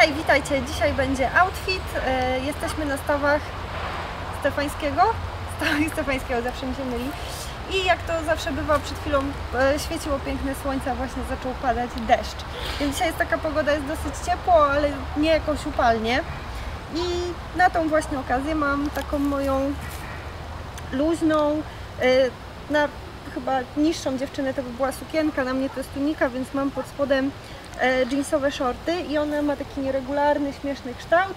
Słuchajcie, dzisiaj będzie outfit. E, Jesteśmy na stawach Stefańskiego. Stawach Stefańskiego, zawsze mi się myli. I jak to zawsze bywa, przed chwilą e, świeciło piękne słońce, a właśnie zaczął padać deszcz. Więc dzisiaj jest taka pogoda, jest dosyć ciepło, ale nie jakoś upalnie. I na tą właśnie okazję mam taką moją luźną, y, na chyba niższą dziewczynę to by była sukienka, na mnie to jest tunika, więc mam pod spodem e, jeansowe shorty i ona ma taki nieregularny, śmieszny kształt.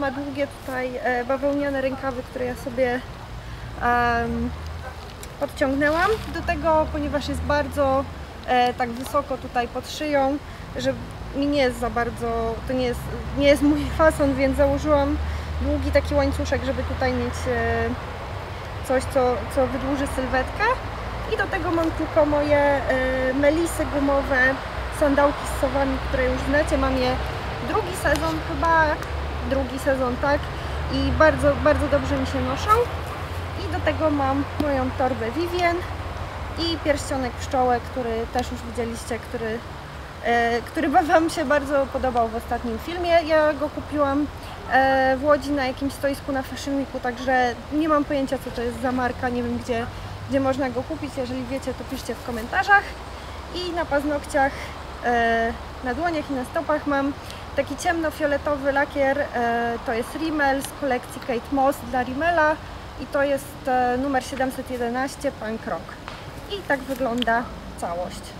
Ma długie tutaj e, bawełniane rękawy, które ja sobie em, podciągnęłam. Do tego, ponieważ jest bardzo e, tak wysoko tutaj pod szyją, że mi nie jest za bardzo, to nie jest, nie jest mój fason, więc założyłam długi taki łańcuszek, żeby tutaj mieć e, coś, co, co wydłuży sylwetkę. I do tego mam tylko moje e, melisy gumowe, sandałki z sowami, które już znacie. Mam je drugi sezon chyba, drugi sezon, tak. I bardzo, bardzo dobrze mi się noszą. I do tego mam moją torbę Vivien i pierścionek pszczołek, który też już widzieliście, który, e, który Wam się bardzo podobał w ostatnim filmie. Ja go kupiłam e, w Łodzi na jakimś stoisku na Fashion także nie mam pojęcia co to jest za marka, nie wiem gdzie, gdzie można go kupić. Jeżeli wiecie, to piszcie w komentarzach. I na paznokciach, na dłoniach i na stopach mam taki ciemnofioletowy lakier, e, to jest Rimmel z kolekcji Kate Moss dla Rimmela i to jest e, numer 711 Punk Rock. I tak wygląda całość.